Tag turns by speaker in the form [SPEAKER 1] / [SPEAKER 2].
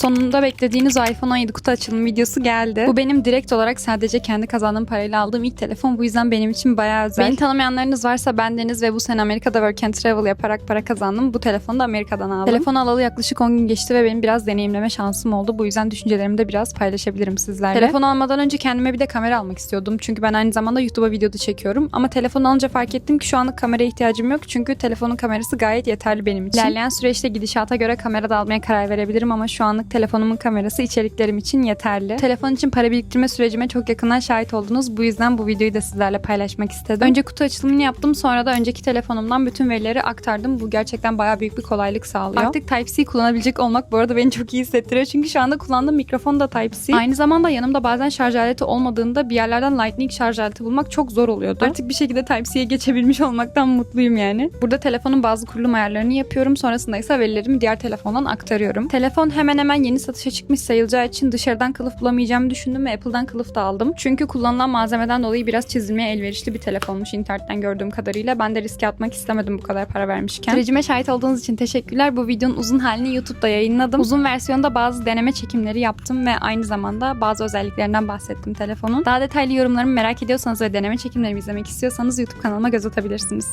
[SPEAKER 1] Sonunda beklediğiniz iPhone 17 kutu açılım videosu geldi. Bu benim direkt olarak sadece kendi kazandığım parayla aldığım ilk telefon. Bu yüzden benim için bayağı özel. Beni tanımayanlarınız varsa bendeniz ve bu sene Amerika'da work and travel yaparak para kazandım. Bu telefonu da Amerika'dan aldım. Telefonu alalı yaklaşık 10 gün geçti ve benim biraz deneyimleme şansım oldu. Bu yüzden düşüncelerimi de biraz paylaşabilirim sizlerle. Telefon almadan önce kendime bir de kamera almak istiyordum. Çünkü ben aynı zamanda YouTube'a videoda çekiyorum. Ama telefon alınca fark ettim ki şu anlık kameraya ihtiyacım yok. Çünkü telefonun kamerası gayet yeterli benim için. İlerleyen süreçte gidişata göre kamera da almaya karar verebilirim ama şu anlık telefonumun kamerası içeriklerim için yeterli. Telefon için para biriktirme sürecime çok yakından şahit oldunuz. Bu yüzden bu videoyu da sizlerle paylaşmak istedim. Önce kutu açılımını yaptım. Sonra da önceki telefonumdan bütün verileri aktardım. Bu gerçekten bayağı büyük bir kolaylık sağlıyor. Artık Type-C kullanabilecek olmak bu arada beni çok iyi hissettiriyor. Çünkü şu anda kullandığım mikrofon da Type-C. Aynı zamanda yanımda bazen şarj aleti olmadığında bir yerlerden Lightning şarj aleti bulmak çok zor oluyordu. Artık bir şekilde Type-C'ye geçebilmiş olmaktan mutluyum yani. Burada telefonun bazı kurulum ayarlarını yapıyorum. Sonrasında ise verilerimi diğer telefondan aktarıyorum. Telefon hemen hemen yeni satışa çıkmış sayılacağı için dışarıdan kılıf bulamayacağımı düşündüm ve Apple'dan kılıf da aldım. Çünkü kullanılan malzemeden dolayı biraz çizilmeye elverişli bir telefonmuş internetten gördüğüm kadarıyla. Ben de riske atmak istemedim bu kadar para vermişken. Sürecime şahit olduğunuz için teşekkürler. Bu videonun uzun halini YouTube'da yayınladım. Uzun versiyonda bazı deneme çekimleri yaptım ve aynı zamanda bazı özelliklerinden bahsettim telefonun. Daha detaylı yorumlarımı merak ediyorsanız ve deneme çekimlerimi izlemek istiyorsanız YouTube kanalıma göz atabilirsiniz.